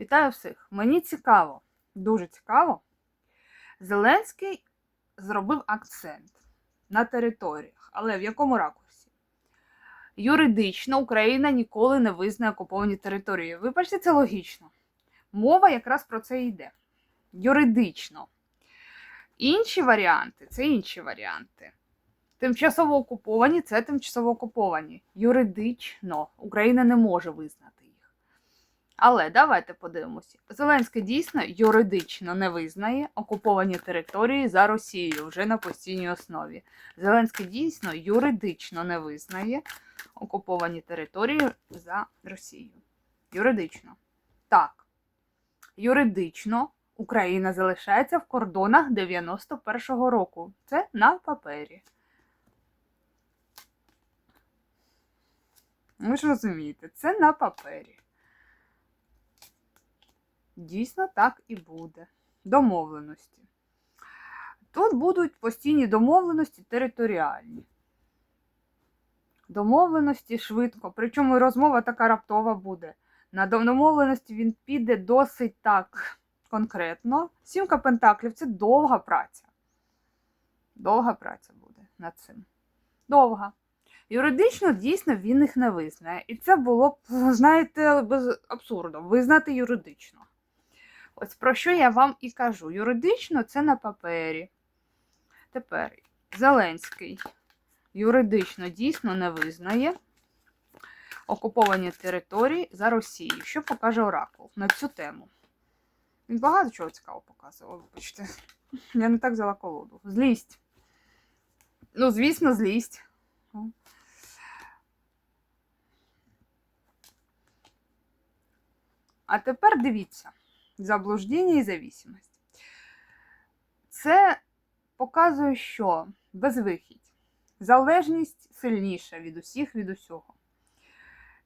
Вітаю всіх! Мені цікаво, дуже цікаво. Зеленський зробив акцент на територіях, але в якому ракурсі? Юридично Україна ніколи не визнає окуповані території. Вибачте, це логічно. Мова якраз про це йде. Юридично. Інші варіанти це інші варіанти. Тимчасово окуповані це тимчасово окуповані. Юридично Україна не може визнати. Але давайте подивимося. Зеленський дійсно юридично не визнає окуповані території за Росією вже на постійній основі. Зеленський дійсно юридично не визнає окуповані території за Росією. Юридично. Так. Юридично Україна залишається в кордонах 91-го року. Це на папері. Ви ж розумієте, це на папері. Дійсно, так і буде. Домовленості. Тут будуть постійні домовленості територіальні. Домовленості швидко. Причому розмова така раптова буде. На домовленості він піде досить так конкретно. Сімка пентаклів це довга праця. Довга праця буде над цим. Довга. Юридично, дійсно, він їх не визнає. І це було б, знаєте, без абсурду. Визнати юридично. Ось про що я вам і кажу. Юридично це на папері. Тепер Зеленський юридично дійсно не визнає окуповані території за Росією. Що покаже Оракул на цю тему? Він багато чого цікавого показував, вибачте. Я не так взяла колоду. Злість. Ну, звісно, злість. А тепер дивіться: заблуждення і зависимость. Це показує, що безвихідь, залежність сильніша від усіх, від усього.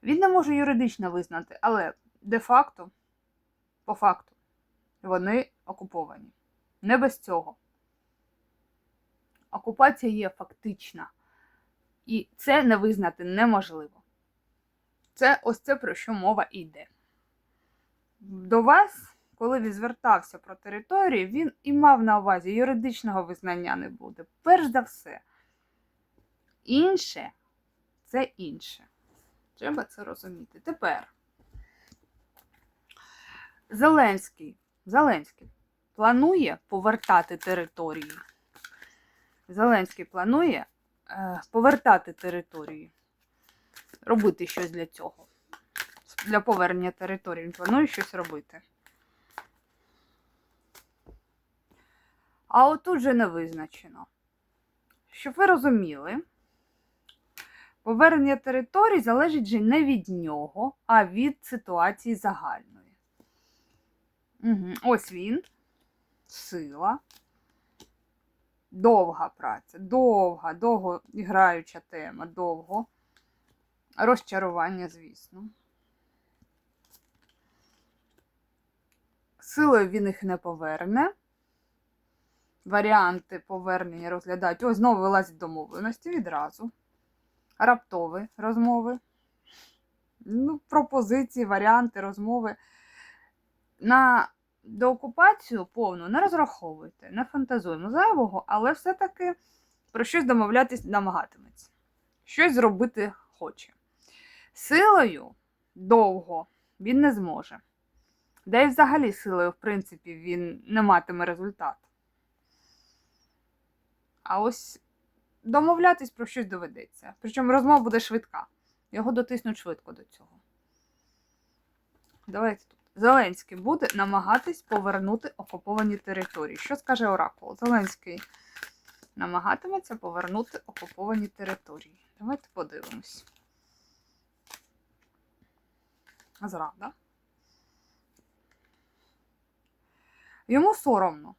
Він не може юридично визнати, але де-факто, по факту, вони окуповані. Не без цього. Окупація є фактична. І це не визнати неможливо. Це ось це про що мова йде. До вас, коли він звертався про територію, він і мав на увазі юридичного визнання не буде. Перш за все. Інше це інше. Треба це розуміти. Тепер Зеленський, Зеленський планує повертати території. Зеленський планує е, повертати території, робити щось для цього. Для повернення території. Він планує щось робити. А отут же не визначено. Щоб ви розуміли, повернення територій залежить же не від нього, а від ситуації загальної. Угу. Ось він, сила. Довга праця, довга, довго граюча тема, довго. Розчарування, звісно. Силою він їх не поверне. Варіанти повернення розглядають. Ось знову вилазять домовленості відразу. Раптові розмови. Ну, пропозиції, варіанти, розмови. На деокупацію повну не розраховуйте, не фантазуємо зайвого, але все-таки про щось домовлятись намагатиметься. Щось зробити хоче. Силою довго він не зможе. Да й взагалі силою, в принципі, він не матиме результату. А ось домовлятись про щось доведеться. Причому розмова буде швидка. Його дотиснуть швидко до цього. Давайте тут. Зеленський буде намагатись повернути окуповані території. Що скаже Оракул? Зеленський намагатиметься повернути окуповані території. Давайте подивимось. Зрада. Йому соромно.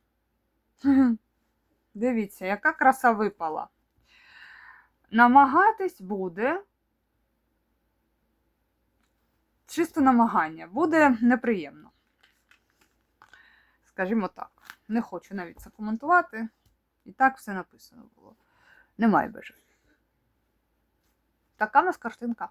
Дивіться, яка краса випала. Намагатись буде. Чисто намагання. Буде неприємно. Скажімо так. Не хочу навіть це коментувати. І так все написано було. Немає бажання. Така в нас картинка.